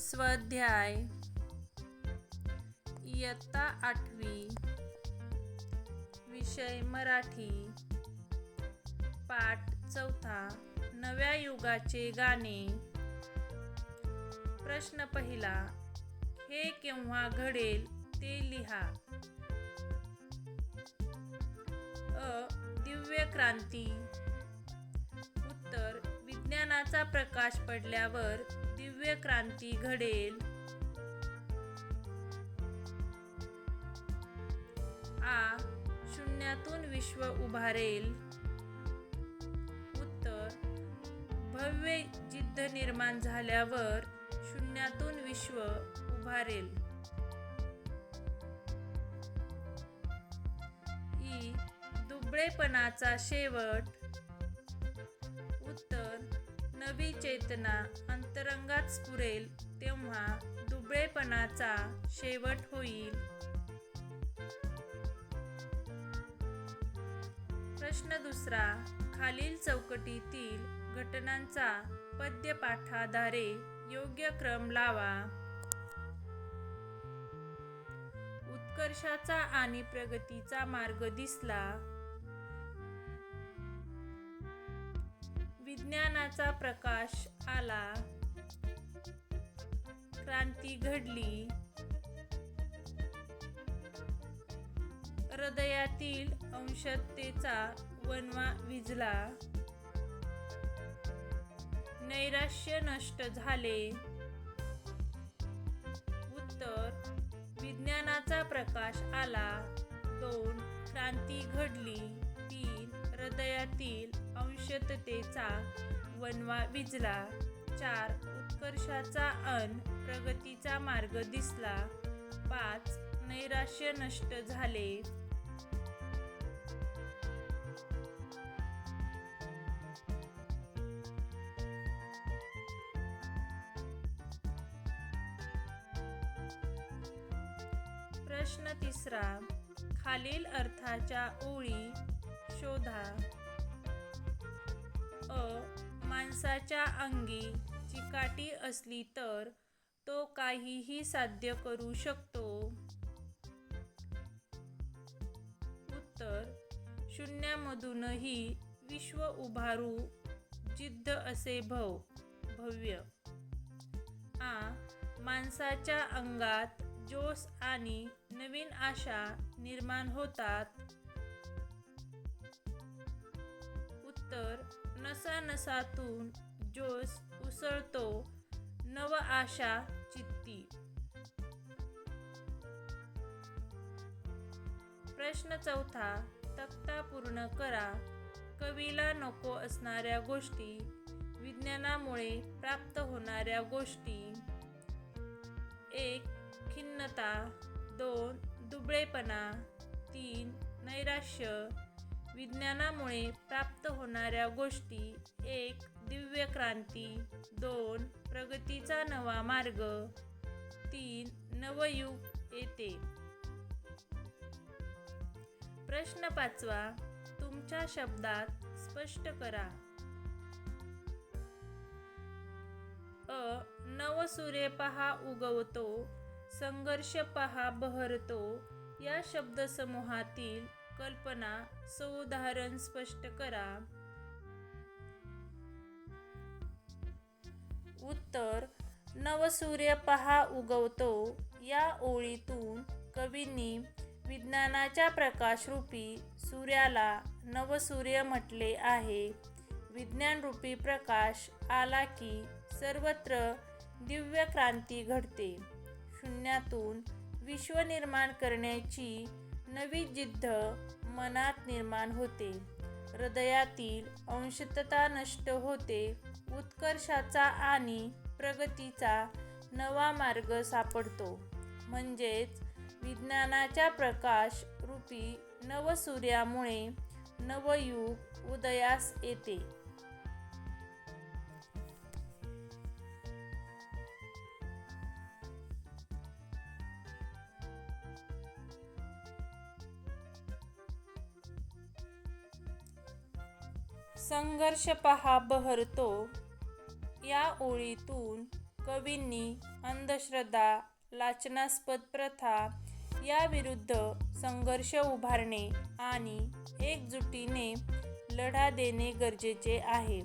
स्वाध्याय. इयत्ता आठवी. विषय मराठी. पाठ चौथा. नव्या युगाचे गाणे. प्रश्न पहिला. हे केव्हा घडेल ते लिहा. अ. दिव्य क्रांती उत्तर. विज्ञानाचा प्रकाश पडल्यावर दिव्य क्रांती घडेल. आ शून्यातून विश्व उभारेल. उत्तर भव्य जिद्द निर्माण झाल्यावर शून्यातून विश्व उभारेल. ई दुबळेपणाचा शेवट. उत्तर नवी चेतना अंतरंगात स्फुरेल तेव्हा दुबळेपणाचा शेवट होईल. प्रश्न दुसरा खालील चौकटीतील घटनांचा पद्यपाठाधारे योग्य क्रम लावा. उत्कर्षाचा आणि प्रगतीचा मार्ग दिसला. विज्ञानाचा प्रकाश आला. क्रांती घडली. हृदयातील अंशतेचा वनवा विजला नैराश्य नष्ट झाले. उत्तर विज्ञानाचा प्रकाश आला. दोन क्रांती घडली. तीन हृदयातील अंशततेचा वनवा विजला. चार उत्कर्षाचा अन प्रगतीचा मार्ग दिसला. पाच नैराश्य नष्ट झाले. प्रश्न तिसरा. खालील अर्थाच्या ओळी शोधा. अ माणसाच्या अंगी चिकाटी असली तर तो काहीही साध्य करू शकतो. उत्तर शून्यामधूनही विश्व उभारू जिद्द असे भव भव्य. आ माणसाच्या अंगात जोश आणि नवीन आशा निर्माण होतात. उत्तर नसानसातून जोश उसळतो नव आशा चित्ती. प्रश्न चौथा तक्ता पूर्ण करा. कवीला नको असणाऱ्या गोष्टी विज्ञानामुळे प्राप्त होणाऱ्या गोष्टी. एक खिन्नता. दोन दुबळेपणा. तीन नैराश्य. विज्ञानामुळे प्राप्त होणाऱ्या गोष्टी एक दिव्य क्रांती दोन प्रगतीचा नवा मार्ग तीन नवयुग येते. प्रश्न पाचवा तुमच्या शब्दात स्पष्ट करा. अ नवसूर्य पहा उगवतो संघर्ष पहा बहरतो या शब्दसमूहातील कल्पना सौदाहरण स्पष्ट करा. उत्तर नवसूर्य पहा उगवतो. या ओळीतून कवींनी विज्ञानाच्या प्रकाशरूपी सूर्याला नवसूर्य म्हटले आहे. विज्ञानरूपी प्रकाश आला की सर्वत्र दिव्य क्रांती घडते. शून्यातून विश्व निर्माण करण्याची नवी जिद्द मनात निर्माण होते. हृदयातील अंशतता नष्ट होते. उत्कर्षाचा आणि प्रगतीचा नवा मार्ग सापडतो. म्हणजेच विज्ञानाच्या प्रकाश रूपी नवसूर्यामुळे नवयुग उदयास येते. संघर्ष पहा बहरतो. या ओळीतून कवींनी अंधश्रद्धा लाचनास्पद प्रथा याविरुद्ध संघर्ष उभारणे आणि एकजुटीने लढा देणे गरजेचे आहे.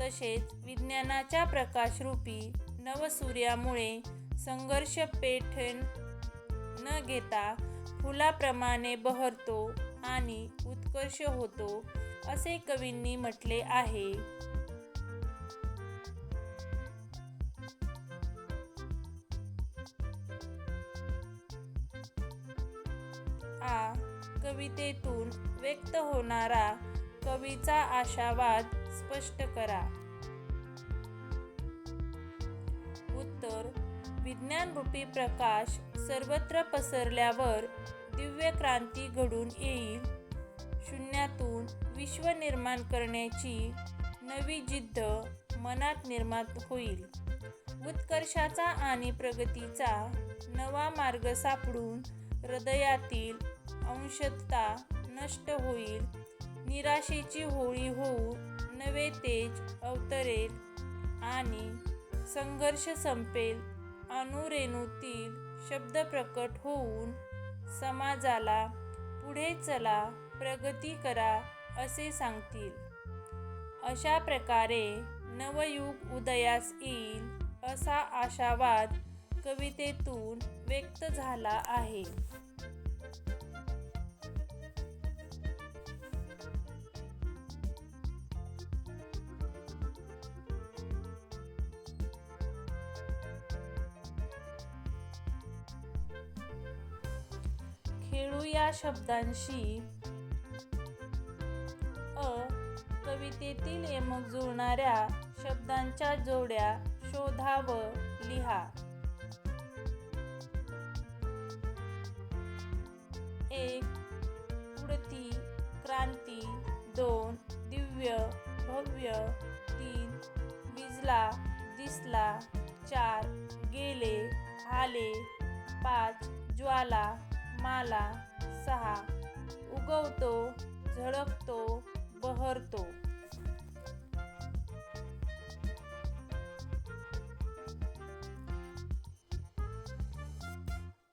तसेच विज्ञानाच्या प्रकाशरूपी नवसूर्यामुळे संघर्ष पेठण न घेता फुलाप्रमाणे बहरतो आणि उत्कर्ष होतो. असे कवींनी म्हटले आहे. आ कवितेतून व्यक्त होणारा कवीचा आशावाद स्पष्ट करा. उत्तर विज्ञानरूपी प्रकाश सर्वत्र पसरल्यावर दिव्य क्रांती घडून येईल. शून्यातून विश्व निर्माण करण्याची नवी जिद्द मनात निर्माण होईल. उत्कर्षाचा आणि प्रगतीचा नवा मार्ग सापडून हृदयातील अंशता नष्ट होईल. निराशेची होळी होऊन नवे तेज अवतरेल आणि संघर्ष संपेल. अणुरेणूतील शब्द प्रकट होऊन समाजाला पुढे चला. प्रगती करा असे सांगतील. अशा प्रकारे नवयुग उदयास येईल असा आशावाद कवितेतून व्यक्त झाला आहे. खेळू या शब्दांशी त्यातील यमक जुळणाऱ्या शब्दांच्या जोड्या शोधा व लिहा. एक उडती क्रांती दोन दिव्य भव्य तीन विजला दिसला चार गेले आले पाच ज्वाला माला सहा उगवतो झळकतो बहरतो.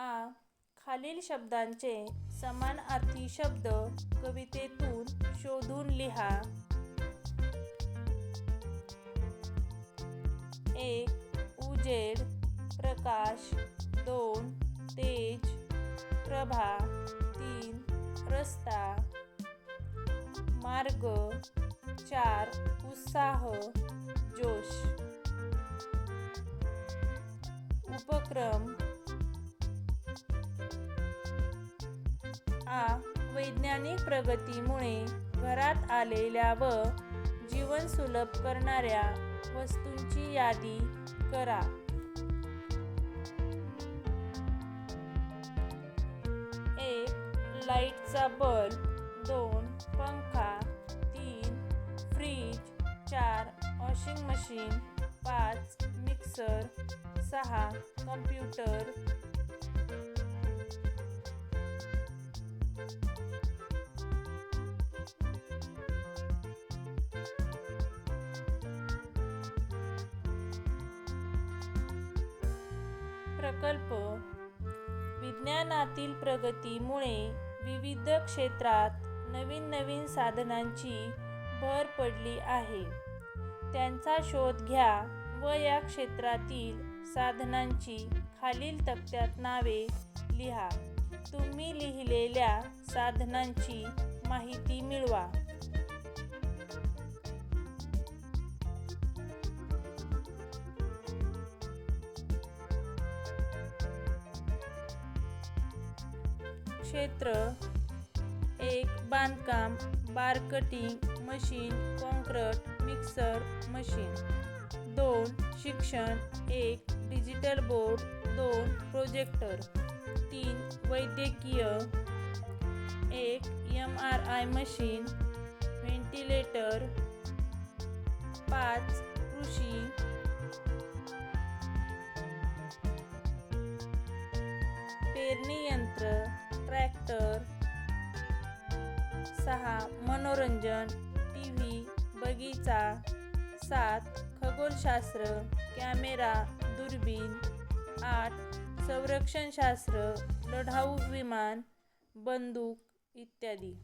आ खालील शब्दांचे समानार्थी शब्द कवितेतून शोधून लिहा. एक उजेड प्रकाश दोन तेज प्रभा तीन रस्ता. मार्ग चार उत्साह जोश. उपक्रम हा वैज्ञानिक प्रगतीमुळे घरात आलेल्या व जीवन सुलभ करणाऱ्या वस्तूंची यादी करा. एक लाईटचा बल्ब दोन पंखा तीन फ्रीज चार वॉशिंग मशीन पाच मिक्सर सहा कम्प्युटर प्रकल्प विज्ञानातील प्रगतीमुळे विविध क्षेत्रात नवीन नवीन साधनांची भर पडली आहे. त्यांचा शोध घ्या व या क्षेत्रातील साधनांची खालील तक्त्यात नावे लिहा. तुम्ही लिहिलेल्या साधनांची माहिती मिळवा. क्षेत्र एक बांधकाम bar cutting machine concrete mixer machine. दोन शिक्षण एक डिजिटल बोर्ड दोन प्रोजेक्टर. तीन वैद्यकीय एक M R I machine ventilator पाच कृषी. पेरणी यंत्र ट्रॅक्टर सहा मनोरंजन टी व्ही बगीचा सात खगोलशास्त्र कॅमेरा दुर्बीण आठ संरक्षणशास्त्र लढाऊ विमान बंदूक इत्यादी.